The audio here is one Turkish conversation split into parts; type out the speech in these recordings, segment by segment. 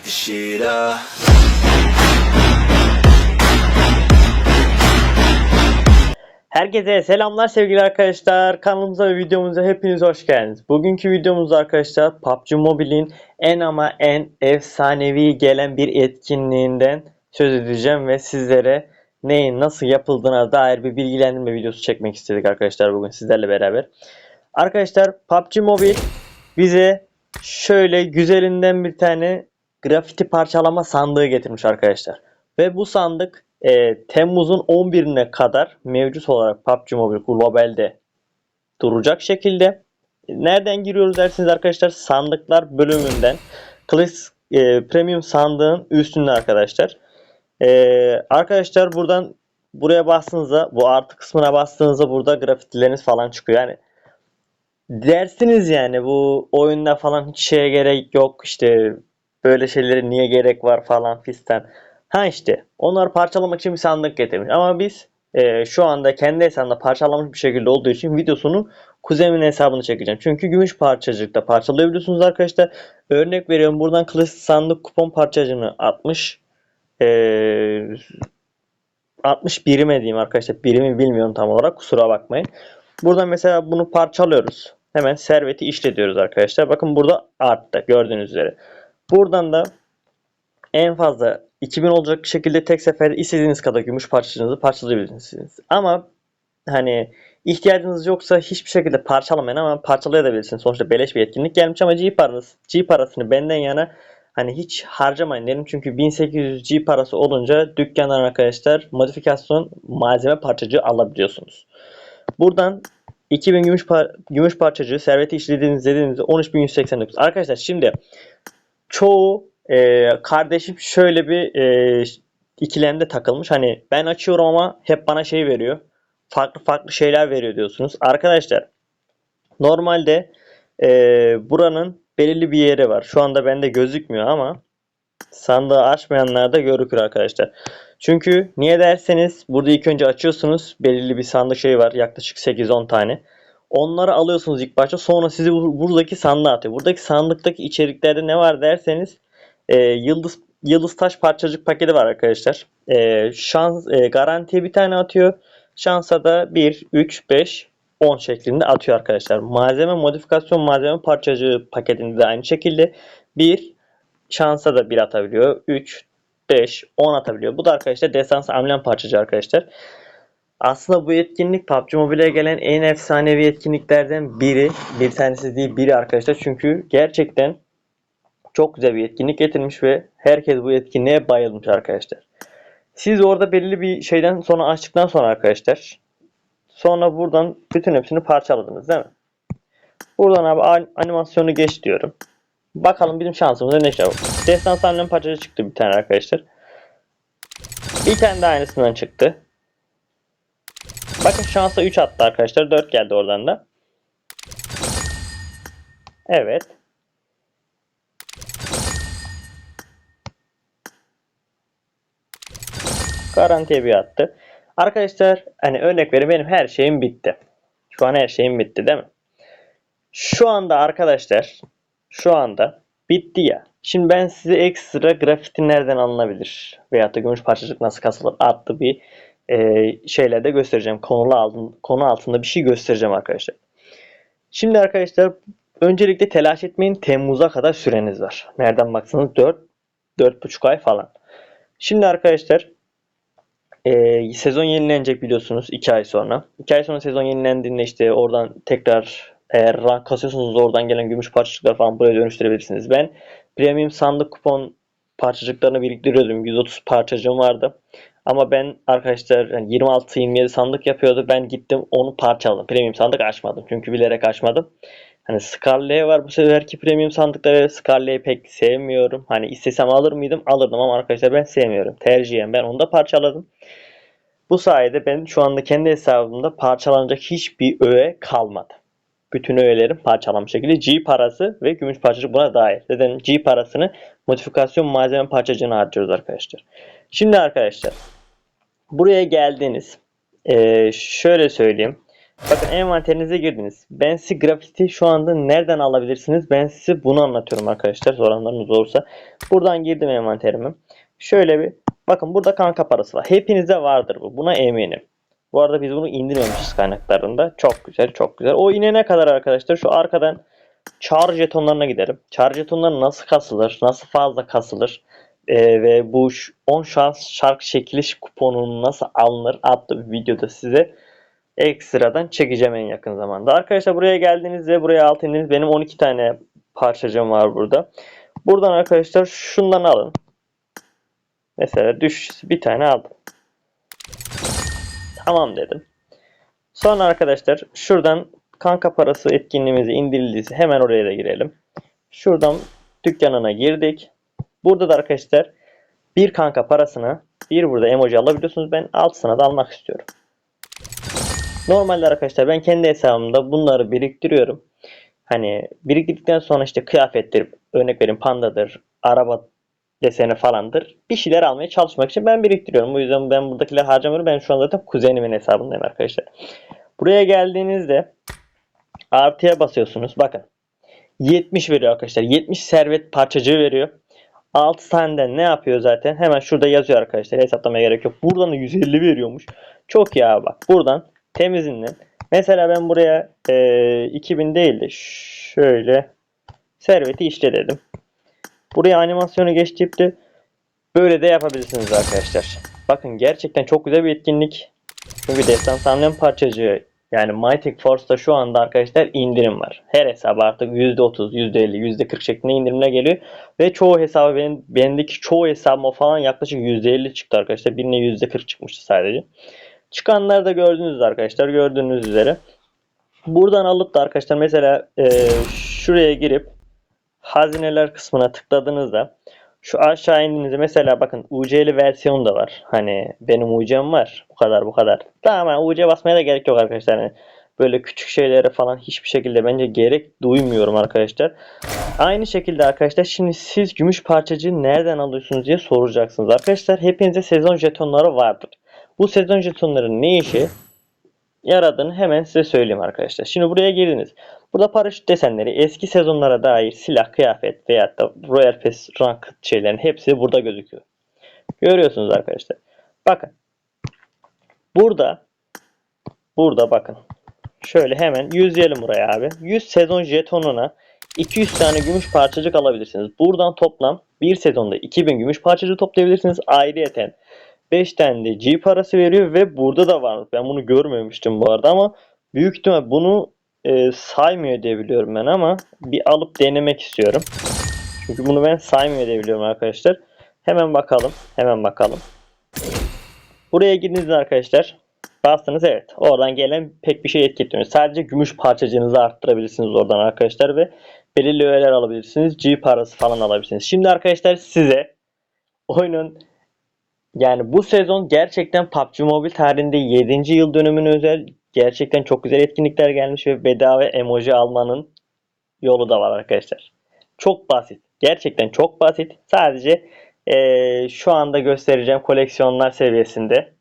light the shit up. Herkese selamlar sevgili arkadaşlar. Kanalımıza ve videomuza hepiniz hoş geldiniz. Bugünkü videomuzda arkadaşlar PUBG Mobile'in en ama en efsanevi gelen bir etkinliğinden söz edeceğim ve sizlere neyin nasıl yapıldığına dair bir bilgilendirme videosu çekmek istedik arkadaşlar bugün sizlerle beraber. Arkadaşlar PUBG Mobile bize şöyle güzelinden bir tane grafiti parçalama sandığı getirmiş arkadaşlar. Ve bu sandık e, Temmuz'un 11'ine kadar mevcut olarak PUBG Mobile globalde duracak şekilde. Nereden giriyoruz dersiniz arkadaşlar? Sandıklar bölümünden. Class e, Premium sandığın üstünde arkadaşlar. E, arkadaşlar buradan buraya bastığınızda bu artı kısmına bastığınızda burada grafitileriniz falan çıkıyor. Yani dersiniz yani bu oyunda falan hiç şeye gerek yok işte böyle şeylere niye gerek var falan fistan. Ha işte onları parçalamak için bir sandık getirmiş ama biz e, şu anda kendi hesabımda parçalamış bir şekilde olduğu için videosunu kuzenimin hesabını çekeceğim. Çünkü gümüş parçacıkta parçalayabiliyorsunuz arkadaşlar. Örnek veriyorum buradan klasik sandık kupon parçacığını 60 e, 60 birime diyeyim arkadaşlar. Birimi bilmiyorum tam olarak kusura bakmayın. Buradan mesela bunu parçalıyoruz. Hemen serveti işle diyoruz arkadaşlar. Bakın burada arttı gördüğünüz üzere. Buradan da en fazla 2000 olacak şekilde tek seferde istediğiniz kadar gümüş parçacığınızı parçalayabilirsiniz. Ama hani ihtiyacınız yoksa hiçbir şekilde parçalamayın ama parçalayabilirsiniz. Sonuçta beleş bir etkinlik gelmiş ama G parası, G parasını benden yana hani hiç harcamayın derim. Çünkü 1800 G parası olunca dükkandan arkadaşlar modifikasyon malzeme parçacığı alabiliyorsunuz. Buradan 2000 gümüş, par gümüş parçacığı serveti işlediğiniz dediğinizde 13189. Arkadaşlar şimdi çoğu e, kardeşim şöyle bir e, ikilemde takılmış. Hani ben açıyorum ama hep bana şey veriyor. Farklı farklı şeyler veriyor diyorsunuz. Arkadaşlar normalde e, buranın belirli bir yeri var. Şu anda bende gözükmüyor ama sandığı açmayanlar da görükür arkadaşlar. Çünkü niye derseniz burada ilk önce açıyorsunuz. Belirli bir sandık şey var. Yaklaşık 8-10 tane. Onları alıyorsunuz ilk başta. Sonra sizi bu- buradaki sandığa atıyor. Buradaki sandıktaki içeriklerde ne var derseniz e, yıldız yıldız taş parçacık paketi var arkadaşlar. E, şans e, garantiye bir tane atıyor. Şansa da 1, 3, 5, 10 şeklinde atıyor arkadaşlar. Malzeme modifikasyon malzeme parçacığı paketinde de aynı şekilde 1 şansa da 1 atabiliyor. 3, 5, 10 atabiliyor. Bu da arkadaşlar desans amblem parçacığı arkadaşlar. Aslında bu etkinlik PUBG Mobile'e gelen en efsanevi etkinliklerden biri. Bir tanesi değil biri arkadaşlar. Çünkü gerçekten çok güzel bir etkinlik getirmiş ve herkes bu etkinliğe bayılmış arkadaşlar. Siz orada belirli bir şeyden sonra açtıktan sonra arkadaşlar sonra buradan bütün hepsini parçaladınız değil mi? Buradan abi an- animasyonu geç diyorum. Bakalım bizim şansımıza ne şey var. Destans hamlem parçacı çıktı bir tane arkadaşlar. Bir tane de aynısından çıktı. Bakın şansa 3 attı arkadaşlar. 4 geldi oradan da. Evet. Garantiye bir attı. Arkadaşlar hani örnek verin benim her şeyim bitti. Şu an her şeyim bitti değil mi? Şu anda arkadaşlar şu anda bitti ya. Şimdi ben size ekstra grafiti nereden alınabilir veyahut da gümüş parçacık nasıl kasılır adlı bir e, şeyler de göstereceğim. Konulu altın, konu altında bir şey göstereceğim arkadaşlar. Şimdi arkadaşlar öncelikle telaş etmeyin. Temmuz'a kadar süreniz var. Nereden baksanız 4 4,5 ay falan. Şimdi arkadaşlar e, sezon yenilenecek biliyorsunuz 2 ay sonra. 2 ay sonra sezon yenilendiğinde işte oradan tekrar eğer rank kasıyorsanız oradan gelen gümüş parçacıklar falan buraya dönüştürebilirsiniz. Ben premium sandık kupon parçacıklarını biriktiriyordum. 130 parçacığım vardı. Ama ben arkadaşlar yani 26-27 sandık yapıyordu. Ben gittim onu parçaladım. Premium sandık açmadım. Çünkü bilerek açmadım. Hani Scarlet'e var bu seferki premium sandıkları. Scarlet'i pek sevmiyorum. Hani istesem alır mıydım? Alırdım ama arkadaşlar ben sevmiyorum. Tercihen ben onu da parçaladım. Bu sayede ben şu anda kendi hesabımda parçalanacak hiçbir öğe kalmadı. Bütün öğelerim parçalanmış şekilde G parası ve gümüş parçacık buna dahil. Zaten G parasını modifikasyon malzeme parçacığına harcıyoruz arkadaşlar. Şimdi arkadaşlar buraya geldiniz. Ee, şöyle söyleyeyim. Bakın envanterinize girdiniz. Ben size grafiti şu anda nereden alabilirsiniz? Ben size bunu anlatıyorum arkadaşlar. Soranlarınız olursa. Buradan girdim envanterime. Şöyle bir bakın burada kanka parası var. Hepinizde vardır bu. Buna eminim. Bu arada biz bunu indirmemişiz kaynaklarında. Çok güzel, çok güzel. O inene kadar arkadaşlar şu arkadan çağrı jetonlarına gidelim. Çağrı jetonları nasıl kasılır? Nasıl fazla kasılır? Ee, ve bu ş- 10 şans şarkı çekiliş kuponunu nasıl alınır adlı bir videoda size ekstradan çekeceğim en yakın zamanda. Arkadaşlar buraya geldiğinizde buraya alt indiniz. Benim 12 tane parçacığım var burada. Buradan arkadaşlar şundan alın. Mesela düş bir tane aldım. Tamam dedim. Sonra arkadaşlar şuradan kanka parası etkinliğimizi indirdiyse hemen oraya da girelim. Şuradan dükkanına girdik. Burada da arkadaşlar bir kanka parasına bir burada emoji alabiliyorsunuz. Ben altısına da almak istiyorum. Normalde arkadaşlar ben kendi hesabımda bunları biriktiriyorum. Hani biriktirdikten sonra işte kıyafettir, örnek vereyim pandadır, araba deseni falandır. Bir şeyler almaya çalışmak için ben biriktiriyorum. Bu yüzden ben buradakileri harcamıyorum. Ben şu an zaten kuzenimin hesabındayım arkadaşlar. Buraya geldiğinizde artıya basıyorsunuz. Bakın. 70 veriyor arkadaşlar. 70 servet parçacığı veriyor. 6 taneden ne yapıyor zaten? Hemen şurada yazıyor arkadaşlar. Hesaplamaya gerek yok. Buradan da 150 veriyormuş. Çok ya bak. Buradan temizinden. Mesela ben buraya e, 2000 değil de şöyle serveti işle dedim. Buraya animasyonu geç de böyle de yapabilirsiniz arkadaşlar. Bakın gerçekten çok güzel bir etkinlik. Çünkü destan hamlem parçacığı yani Mighty Force'da şu anda arkadaşlar indirim var. Her hesap artık %30, %50, %40 şeklinde indirimle geliyor. Ve çoğu hesabı benim, bendeki çoğu hesabıma falan yaklaşık %50 çıktı arkadaşlar. Birine %40 çıkmıştı sadece. Çıkanları da gördünüz arkadaşlar. Gördüğünüz üzere. Buradan alıp da arkadaşlar mesela e, şuraya girip hazineler kısmına tıkladığınızda şu aşağı indiğinizde mesela bakın UC'li versiyon da var. Hani benim UC'm var. Bu kadar bu kadar. Tamam UC basmaya da gerek yok arkadaşlar. Hani böyle küçük şeylere falan hiçbir şekilde bence gerek duymuyorum arkadaşlar. Aynı şekilde arkadaşlar şimdi siz gümüş parçacığı nereden alıyorsunuz diye soracaksınız. Arkadaşlar hepinize sezon jetonları vardır. Bu sezon jetonların ne işi yaradığını hemen size söyleyeyim arkadaşlar. Şimdi buraya girdiniz. Burada paraşüt desenleri, eski sezonlara dair silah, kıyafet veyahut da Royal Pass Ranked şeylerin hepsi burada gözüküyor. Görüyorsunuz arkadaşlar. Bakın. Burada burada bakın. Şöyle hemen yüzleyelim buraya abi. 100 sezon jetonuna 200 tane gümüş parçacık alabilirsiniz. Buradan toplam bir sezonda 2000 gümüş parçacık toplayabilirsiniz. Ayrıyeten 5 tane de G parası veriyor ve burada da var. Ben bunu görmemiştim bu arada ama büyük ihtimal bunu e, saymıyor diye biliyorum ben ama bir alıp denemek istiyorum. Çünkü bunu ben saymıyor diye biliyorum arkadaşlar. Hemen bakalım. Hemen bakalım. Buraya girdiğinizde arkadaşlar bastınız evet. Oradan gelen pek bir şey etki etmiyor. Sadece gümüş parçacığınızı arttırabilirsiniz oradan arkadaşlar ve belirli öğeler alabilirsiniz. G parası falan alabilirsiniz. Şimdi arkadaşlar size oyunun yani bu sezon gerçekten PUBG Mobile tarihinde 7. yıl dönümüne özel gerçekten çok güzel etkinlikler gelmiş ve bedava emoji almanın yolu da var arkadaşlar. Çok basit. Gerçekten çok basit. Sadece eee, şu anda göstereceğim koleksiyonlar seviyesinde.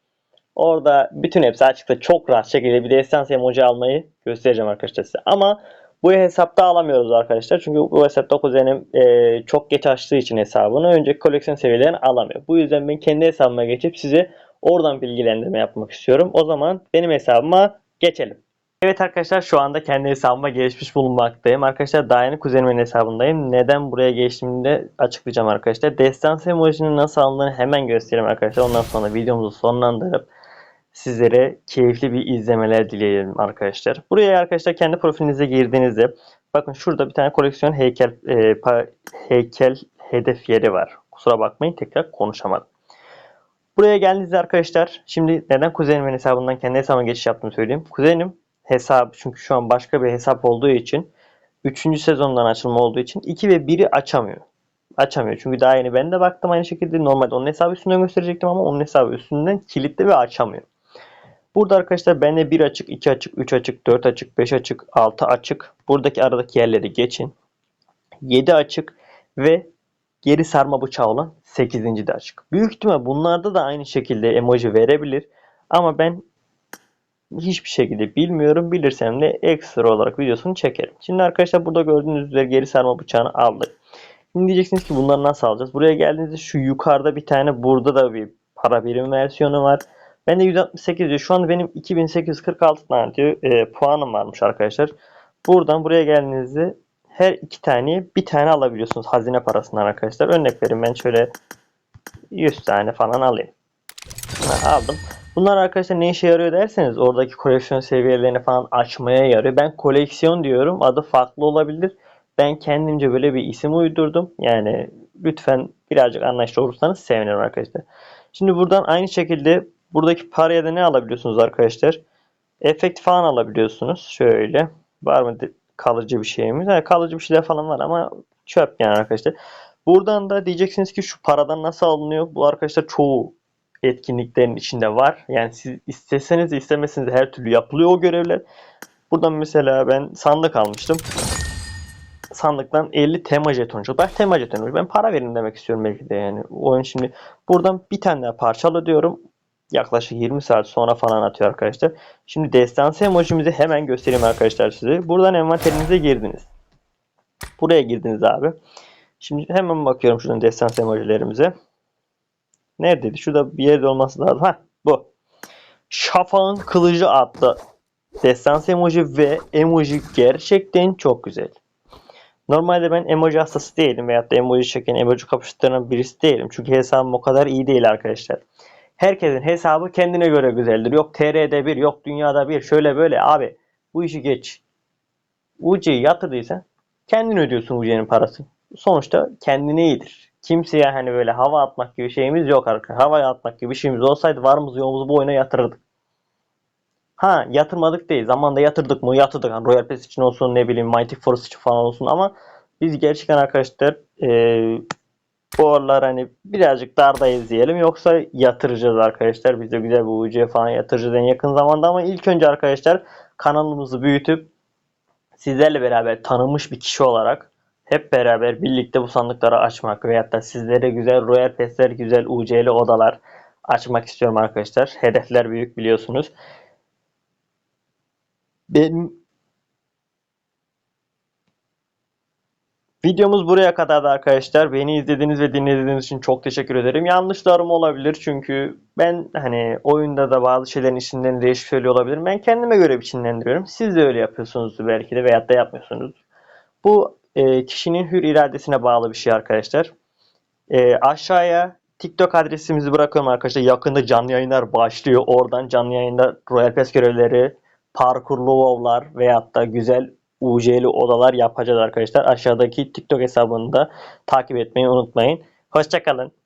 Orada bütün hepsi açıkta çok rahat şekilde bir destans emoji almayı göstereceğim arkadaşlar size. Ama bu hesapta alamıyoruz arkadaşlar. Çünkü bu hesapta kuzenim eee, çok geç açtığı için hesabını önceki koleksiyon seviyelerini alamıyor. Bu yüzden ben kendi hesabıma geçip size oradan bilgilendirme yapmak istiyorum. O zaman benim hesabıma geçelim. Evet arkadaşlar şu anda kendi hesabıma geçmiş bulunmaktayım. Arkadaşlar daha yeni kuzenimin hesabındayım. Neden buraya geçtiğimi de açıklayacağım arkadaşlar. Destans emojinin nasıl alındığını hemen göstereyim arkadaşlar. Ondan sonra videomuzu sonlandırıp sizlere keyifli bir izlemeler dileyelim arkadaşlar. Buraya arkadaşlar kendi profilinize girdiğinizde bakın şurada bir tane koleksiyon heykel e, pa- heykel hedef yeri var. Kusura bakmayın tekrar konuşamadım. Buraya geldiğinizde arkadaşlar şimdi neden kuzenimin hesabından kendi hesabıma geçiş yaptığımı söyleyeyim. Kuzenim hesabı çünkü şu an başka bir hesap olduğu için 3. sezondan açılma olduğu için 2 ve 1'i açamıyor. Açamıyor. Çünkü daha yeni ben de baktım aynı şekilde. Normalde onun hesabı üstünden gösterecektim ama onun hesabı üstünden kilitli ve açamıyor. Burada arkadaşlar bende 1 açık, 2 açık, 3 açık, 4 açık, 5 açık, 6 açık. Buradaki aradaki yerleri geçin. 7 açık ve geri sarma bıçağı olan 8. de açık. Büyük ihtimal bunlarda da aynı şekilde emoji verebilir. Ama ben hiçbir şekilde bilmiyorum. Bilirsem de ekstra olarak videosunu çekerim. Şimdi arkadaşlar burada gördüğünüz üzere geri sarma bıçağını aldık. Şimdi diyeceksiniz ki bunları nasıl alacağız? Buraya geldiğinizde şu yukarıda bir tane burada da bir para birimi versiyonu var. Ben de 168 diyor. Şu an benim 2846 tane diyor, e, puanım varmış arkadaşlar. Buradan buraya geldiğinizde her iki tane bir tane alabiliyorsunuz hazine parasından arkadaşlar. Örnek vereyim ben şöyle 100 tane falan alayım. Ha, aldım. Bunlar arkadaşlar ne işe yarıyor derseniz oradaki koleksiyon seviyelerini falan açmaya yarıyor. Ben koleksiyon diyorum. Adı farklı olabilir. Ben kendimce böyle bir isim uydurdum. Yani lütfen birazcık anlayışlı olursanız sevinirim arkadaşlar. Şimdi buradan aynı şekilde buradaki paraya da ne alabiliyorsunuz arkadaşlar? Efekt falan alabiliyorsunuz. Şöyle. Var mı kalıcı bir şeyimiz? Yani kalıcı bir şeyler falan var ama çöp yani arkadaşlar. Buradan da diyeceksiniz ki şu paradan nasıl alınıyor? Bu arkadaşlar çoğu etkinliklerin içinde var. Yani siz isteseniz istemeseniz her türlü yapılıyor o görevler. Buradan mesela ben sandık almıştım. Sandıktan 50 tema çıktı. Ben tema jetonu ben para verin demek istiyorum belki de yani. Oyun şimdi buradan bir tane daha parçala diyorum. Yaklaşık 20 saat sonra falan atıyor arkadaşlar. Şimdi destansı emojimizi hemen göstereyim arkadaşlar size. Buradan envanterinize girdiniz. Buraya girdiniz abi. Şimdi hemen bakıyorum şuradan destansı emojilerimize. Neredeydi? Şurada bir yerde olması lazım. Ha bu. Şafağın kılıcı adlı destansı emoji ve emoji gerçekten çok güzel. Normalde ben emoji hastası değilim veyahut da emoji çeken, emoji kapıştıran birisi değilim. Çünkü hesabım o kadar iyi değil arkadaşlar. Herkesin hesabı kendine göre güzeldir. Yok TR'de bir, yok dünyada bir, şöyle böyle. Abi bu işi geç. UC'yi yatırdıysan kendin ödüyorsun UC'nin parası. Sonuçta kendine iyidir. Kimseye hani böyle hava atmak gibi şeyimiz yok arkadaşlar. Havaya atmak gibi şeyimiz olsaydı varımız yoğumuzu bu oyuna yatırırdık. Ha yatırmadık değil. Zamanında yatırdık mı? Yatırdık. Yani Royal Pass için olsun ne bileyim Mighty Force için falan olsun ama biz gerçekten arkadaşlar eee bu aralar hani birazcık dardayız diyelim. Yoksa yatıracağız arkadaşlar. Biz de güzel bir UC falan yatıracağız en yakın zamanda ama ilk önce arkadaşlar kanalımızı büyütüp sizlerle beraber tanınmış bir kişi olarak hep beraber birlikte bu sandıkları açmak veyahut da sizlere güzel Royal Pass'ler, güzel UC'li odalar açmak istiyorum arkadaşlar. Hedefler büyük biliyorsunuz. Benim Videomuz buraya kadardı arkadaşlar. Beni izlediğiniz ve dinlediğiniz için çok teşekkür ederim. Yanlışlarım olabilir çünkü ben hani oyunda da bazı şeylerin isimlerini değişik söylüyor olabilirim. Ben kendime göre biçimlendiriyorum. Siz de öyle yapıyorsunuz belki de veyahut da yapmıyorsunuz. Bu e, kişinin hür iradesine bağlı bir şey arkadaşlar. E, aşağıya TikTok adresimizi bırakıyorum arkadaşlar. Yakında canlı yayınlar başlıyor. Oradan canlı yayında Royal Pass görevleri, parkurlu WoW'lar veyahut da güzel UC'li odalar yapacağız arkadaşlar. Aşağıdaki TikTok hesabını da takip etmeyi unutmayın. Hoşçakalın.